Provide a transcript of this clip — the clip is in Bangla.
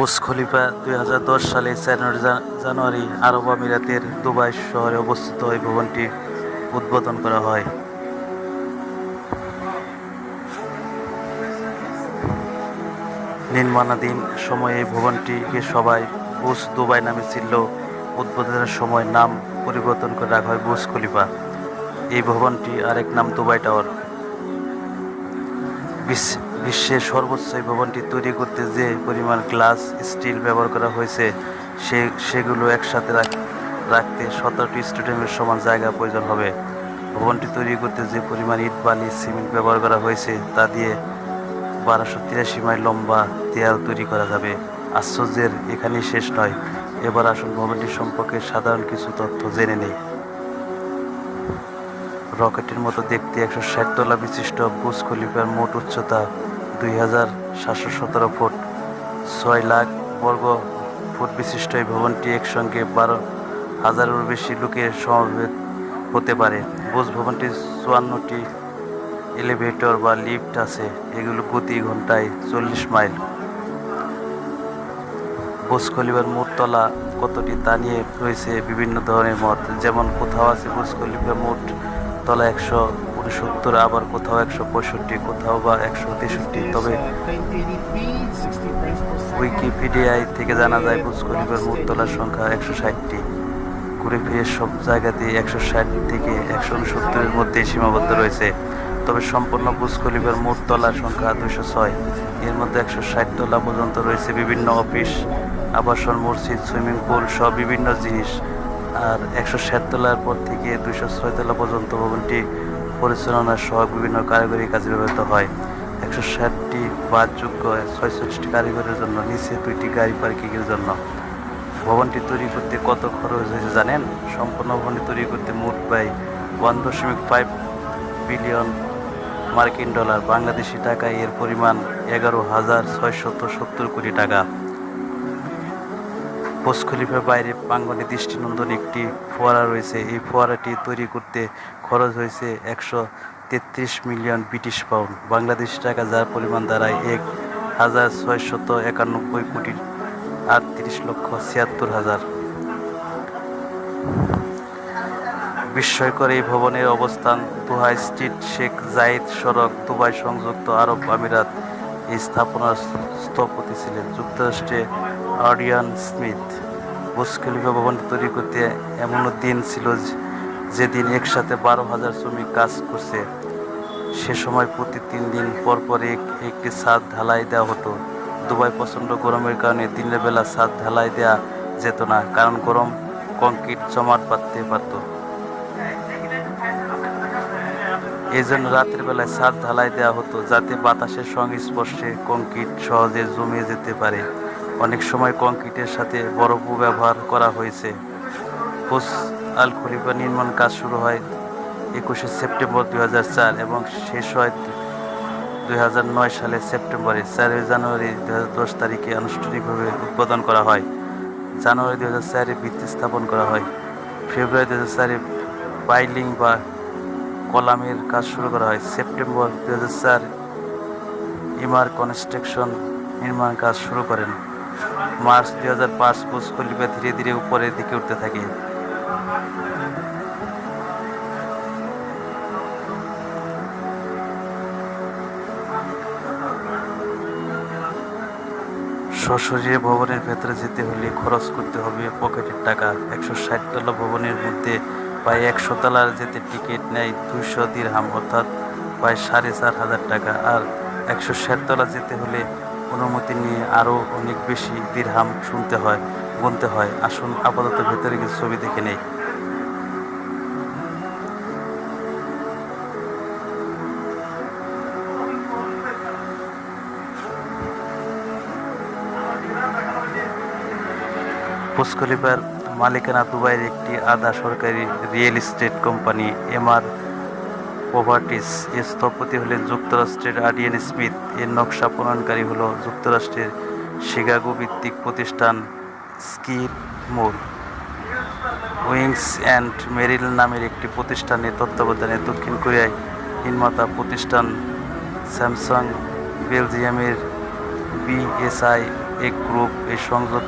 বুর্জ খলিফা দুই হাজার দশ সালে চার জানুয়ারি আরব আমিরাতের দুবাই শহরে অবস্থিত এই ভবনটি উদ্বোধন করা হয়। নির্মাণাধীন সময়ে এই ভবনটিকে সবাই বুস দুবাই নামে ছিল উদ্বোধনের সময় নাম পরিবর্তন করে রাখা হয় বুস খলিফা। এই ভবনটি আরেক নাম দুবাই টাওয়ার। বিশ্ব- বিশ্বের সর্বোচ্চ এই ভবনটি তৈরি করতে যে পরিমাণ গ্লাস, স্টিল ব্যবহার করা হয়েছে, সে, সেগুলো একসাথে রাখ- রাখতে সতেরোটি স্টেডিয়ামের সমান জায়গা প্রয়োজন হবে। ভবনটি তৈরি করতে যে পরিমাণ ইট, বালি, সিমেন্ট ব্যবহার করা হয়েছে, তা দিয়ে বারোশো তিরাশি মাইল লম্বা দেয়াল তৈরি করা যাবে। আশ্চর্যের এখানেই শেষ নয়। এবার আসুন ভবনটি সম্পর্কে সাধারণ কিছু তথ্য জেনে নেই। রকেটের মতো দেখতে একশো ষাট তলা বিশিষ্ট বুর্জ খলিফার মোট উচ্চতা দুই হাজার সাতশো সতেরো ফুট ছয় লাখ বর্গ ফুট বিশিষ্ট এই ভবনটি একসঙ্গে বারো হাজারেরও বেশি লোকের সমাবেত হতে পারে। বুর্জ ভবনটির চুয়ান্নটি এলিভেটর বা লিফট আছে। এগুলো প্রতি ঘন্টায় চল্লিশ মাইল। বুর্জ খলিফার মোট তলা কতটি তা নিয়ে রয়েছে বিভিন্ন ধরনের মত। যেমন কোথাও আছে বুর্জ খলিফার মোট তলা একশো উনসত্তর আবার কোথাও একশো পঁয়ষট্টি, কোথাও বা একশো তেষট্টি। তবে উইকিপিডিয়ায় থেকে জানা যায় বুর্জ খলিফার মোট তলার সংখ্যা একশো ষাটটি। ঘুরে ফিরে সব জায়গাতে একশো ষাট থেকে একশো উনসত্তরের মধ্যে সীমাবদ্ধ রয়েছে। তবে সম্পূর্ণ বুর্জ খলিফার মোট তলার সংখ্যা দুশো ছয়। এর মধ্যে একশো ষাট তলা পর্যন্ত রয়েছে বিভিন্ন অফিস, আবাসন, মসজিদ, সুইমিং পুল সব বিভিন্ন জিনিস। আর একশো ষাট তলার পর থেকে দুশো ছয় তলা পর্যন্ত ভবনটি পরিচালনা সহ বিভিন্ন কারিগরি কাজে ব্যবহৃত হয়। একশো ষাটটি বাদযোগ্য ছয়ষট্টি কারিগরের জন্য নিচে দুইটি গাড়ি পার্কিংয়ের জন্য। ভবনটি তৈরি করতে কত খরচ হয়েছে জানেন? সম্পূর্ণ ভবনটি তৈরি করতে মোট ব্যয় ওয়ান দশমিক ফাইভ বিলিয়ন মার্কিন ডলার। বাংলাদেশি টাকায় এর পরিমাণ এগারো হাজার ছয়শত সত্তর কোটি টাকা। খলিফার বাইরে প্রাঙ্গনে দৃষ্টিনন্দন একটি ফোয়ারা রয়েছে। এই ফোয়ারাটি তৈরি করতে খরচ হয়েছে একশো তেত্রিশ মিলিয়ন ব্রিটিশ পাউন্ড। বাংলাদেশ টাকা যার পরিমাণ দাঁড়ায় এক হাজার ছয়শত একানব্বই কোটি আটত্রিশ লক্ষ ছিয়াত্তর হাজার। বিস্ময়কর এই ভবনের অবস্থান দুহাই স্ট্রিট শেখ জাইদ সড়ক দুবাই সংযুক্ত আরব আমিরাত এই স্থাপনার স্থপতি ছিলেন। যুক্তরাষ্ট্রে আরিয়ান স্মিথ। বুর্জ খলিফা ভবনটি তৈরি করতে এমনও দিন ছিল যেদিন একসাথে বারো হাজার শ্রমিক কাজ করছে। সে সময় প্রতি তিন দিন পর পর এক- একটি ছাদ ঢালাই দেওয়া হতো। দুবাই প্রচণ্ড গরমের কারণে দিনের বেলা ছাদ ঢালাই দেওয়া যেত না, কারণ গরম কংক্রিট জমাট বাঁধতে পারত। এই জন্য রাতের বেলায় ছাদ ঢালাই দেওয়া হতো যাতে বাতাসের সংস্পর্শে কংক্রিট সহজে জমে যেতে পারে। অনেক সময় কংক্রিটের সাথে বরফও ব্যবহার করা হয়েছে। বুর্জ আল খলিফা নির্মাণ কাজ শুরু হয় একুশে সেপ্টেম্বর দু হাজার চার এবং শেষ হয় দু হাজার নয় সালে সেপ্টেম্বরে। চারই জানুয়ারি দু হাজার দশ তারিখে আনুষ্ঠানিকভাবে উদ্বোধন করা হয়। জানুয়ারি দু হাজার চারে ভিত্তি স্থাপন করা হয়। ফেব্রুয়ারি দু হাজার চারে পাইলিং বা কলামের কাজ শুরু করা হয়। সেপ্টেম্বর দু হাজার চার ইমার কনস্ট্রাকশন নির্মাণ কাজ শুরু করেন। মার্চ দুই হাজার পাঁচ খলিফা ধীরে ধীরে উপরের দিকে উঠতে থাকে। সশরীরে ভবনের ভেতরে যেতে হলে খরচ করতে হবে পকেটের টাকা। একশো ষাট তলা ভবনের মধ্যে প্রায় একশো তলার যেতে টিকিট নেয় দুইশো দিরহাম, অর্থাৎ প্রায় সাড়ে চার হাজার টাকা। আর একশো ষাট তলা যেতে হলে অনুমতি নিয়ে আরও অনেক বেশি দিরহাম শুনতে হয়, গুনতে হয়। আসুন, আপাতত ভেতরে কিছু ছবি দেখে নেই। খলিফার মালিকানা দুবাইয়ের একটি আধা সরকারি real estate company, Emaar properties এর স্থপতি হলেন যুক্তরাষ্ট্রের আডিয়ান স্মিথ। এর নকশা প্রণয়নকারী হল যুক্তরাষ্ট্রের শিকাগো ভিত্তিক প্রতিষ্ঠান Skidmore. Owings and Merrill নামের একটি প্রতিষ্ঠানের তত্ত্বাবধানে দক্ষিণ কোরিয়ায় নির্মাতা প্রতিষ্ঠান স্যামসাং বেলজিয়ামের বিএসআই এই গ্রুপ এই সংযোগ